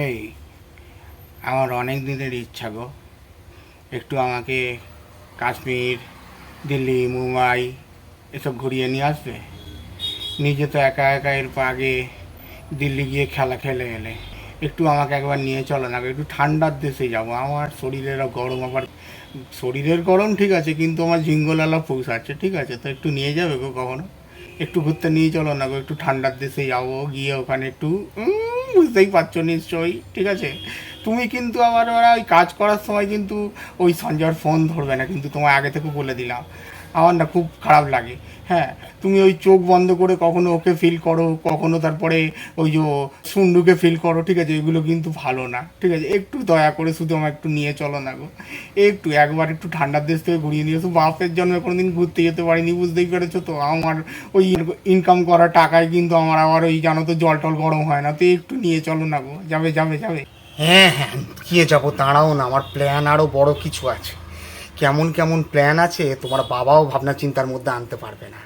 এই, আমার অনেক দিনের ইচ্ছা গো। একটু আমাকে কাশ্মীর, দিল্লি, মুম্বাই এসব ঘুরিয়ে নিয়ে আসবে। নিজে তো একা একা এর আগে দিল্লি গিয়ে খেলা খেলে এলে। একটু আমাকে একবার নিয়ে চলো না একটু ঠান্ডার দেশে যাব। আমার শরীরেরও গরম, আবার শরীরের গরম ঠিক আছে, কিন্তু আমার ঝিঙ্গলালা পৌঁছাচ্ছে ঠিক আছে? তো একটু নিয়ে যাবে গো কখনো? একটু ঘুরতে নিয়ে চলো না গো, একটু ঠান্ডার দেশে যাব, গিয়ে ওখানে একটু বুঝতেই পারছ নিশ্চয়ই, ঠিক আছে? তুমি কিন্তু আবার ওরা ওই কাজ করার সময় কিন্তু ওই সঞ্জয়ের ফোন ধরবে না, কিন্তু তোমায় আগে থেকে বলে দিলাম। আমার না খুব খারাপ লাগে। হ্যাঁ তুমি ওই চোখ বন্ধ করে কখনো ওকে ফিল করো, কখনো তারপরে ওই যে সুন্ডুকে ফিল করো, ঠিক আছে? এগুলো কিন্তু ভালো না, ঠিক আছে? একটু দয়া করে শুধু আমার একটু নিয়ে চলো না গো। একটু, একবার একটু ঠান্ডার দেশ থেকে ঘুরিয়ে নিয়ে এসো। বাপের জন্মে কোনোদিন ঘুরতে যেতে পারিনি, বুঝতেই পেরেছ তো? আমার ওই ইনকাম করা টাকায় কিন্তু আমার আবার ওই জানো তো জল টল গরম হয় না। তো একটু নিয়ে চলো না গো। যাবে যাবে যাবে। হ্যাঁ হ্যাঁ গিয়ে যাব, দাঁড়াও না, আমার প্ল্যান আরও বড় কিছু আছে। কেমন কেমন প্ল্যান আছে, তোমার বাবাও ভাবনা চিন্তার মধ্যে আনতে পারবে না।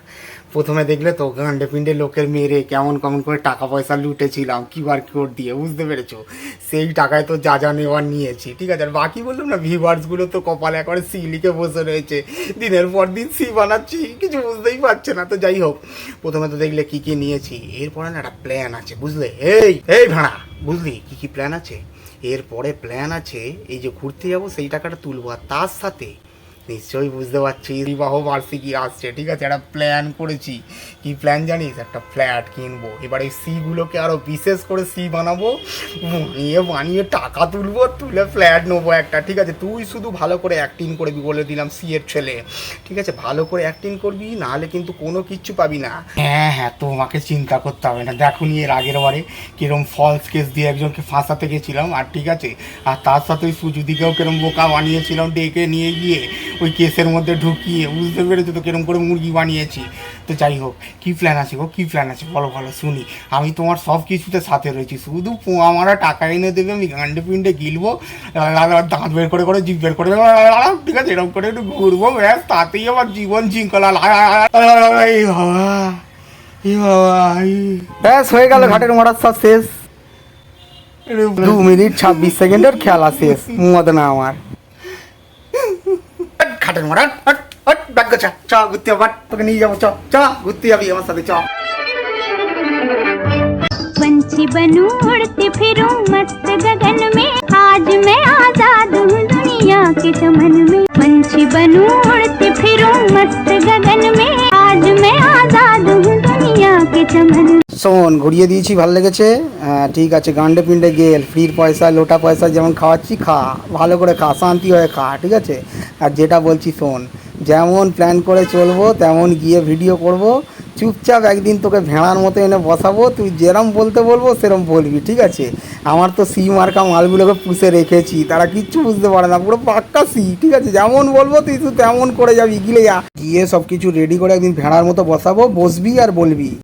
প্রথমে দেখলে তো গান্ডে পিণ্ডে লোকের মেরে কেমন কেমন করে টাকা পয়সা লুটেছিলাম কিউআর কোড দিয়ে, বুঝতে পেরেছ? সেই টাকায় তো যা যা নেওয়ার নিয়েছি, ঠিক আছে? আর বাকি বললাম না ভিভার্সগুলো তো কপালে একবারে সি লিখে বসে রয়েছে। দিনের পর দিন সি বানাচ্ছি, কিছু বুঝতেই পারছে না, তো যাই হোক। প্রথমে তো দেখলে কি কি নিয়েছি, এরপরে না একটা প্ল্যান আছে, বুঝলে? এই এই ভাড়া, বুঝলি? কি কি প্ল্যান আছে? এরপরে প্ল্যান আছে, এই যে ঘুরতে যাব, সেই টাকাটা তুলবো, আর তার সাথে নিশ্চয়ই বুঝতে পারছি। বিবাহ বার্ষিকী আসছে, ঠিক আছে? একটা প্ল্যান করেছি। কি প্ল্যান জানিস? একটা ফ্ল্যাট কিনবো। এবার এই সিগুলোকে আরও বিশেষ করে সি বানাবো। বানিয়ে বানিয়ে টাকা তুলবো, তুলে ফ্ল্যাট নেব একটা, ঠিক আছে? তুই শুধু ভালো করে অ্যাক্টিং করবি বলে দিলাম সি এর ছেলে। ঠিক আছে? ভালো করে অ্যাক্টিং করবি, নাহলে কিন্তু কোনো কিচ্ছু পাবি না। হ্যাঁ হ্যাঁ তোমাকে চিন্তা করতে হবে না। দেখো নি এর আগের বারে কিরম ফলস কেস দিয়ে একজনকে ফাঁসাতে গেছিলাম, আর ঠিক আছে? আর তার সাথে ওই সুজুদিকেও কিরম বোকা বানিয়েছিলাম, ডেকে নিয়ে গিয়ে। ওই কেসের মধ্যে ঢুকিয়ে বুঝতে পেরেছ তো কিরম করে মুরগি বানিয়েছি তো যাই হোক কী প্ল্যান আছে গো কী প্ল্যান আছে বলো বলো শুনি আমি তোমার সব কিছুতে সাথে রয়েছি শুধু পোয়া মারা টাকা এনে দেবে আমি গান্ডে পিন্ডে গিলবো দাঁত বের করে করে জিভ বের করে ঠিক আছে এরকম করে একটু ঘুরবো ব্যাস তাতেই আমার জীবন এই বাবা ব্যাস হয়ে গেল ঘাটের মারার সব শেষ দু মিনিট ছাব্বিশ সেকেন্ডের খেলা শেষ মদ না আমার खाटन मोडन हट हट बैग छ चा गुत्ती वाट पग नि जाऊँ चा चा गुत्ती अभी हम सभी चा पंछी बनू उड़ते फिरूं मस्त गगन में आज শোন, ঘুরিয়ে দিয়েছি, ভালো লেগেছে। ঠিক আছে, গান্ডে পিন্ডে গেল, ফ্রির পয়সা, লোটা পয়সা যেমন খাওয়াচ্ছি, খা, ভালো করে খা, শান্তি হয়ে খা, ঠিক আছে? আর যেটা বলছি শোন, যেমন প্ল্যান করে চলবো, তেমন গিয়ে ভিডিও করব, চুপচাপ একদিন তোকে ভেড়ার মতো এনে বসাবো, তুই যেরম বলতে বলব, সেরম বলবি, ঠিক আছে? আমার তো সি মার্কা মালগুলোকে পুষে রেখেছি, তারা কিচ্ছু বুঝতে পারে না, পুরো পাক্কা সি ঠিক আছে? যেমন বলব, তুই তুই তেমন করে যাবি গিলে যা। গিয়ে সব কিছু রেডি করে একদিন ভেড়ার মতো বসাবো, বসবি আর বলবি।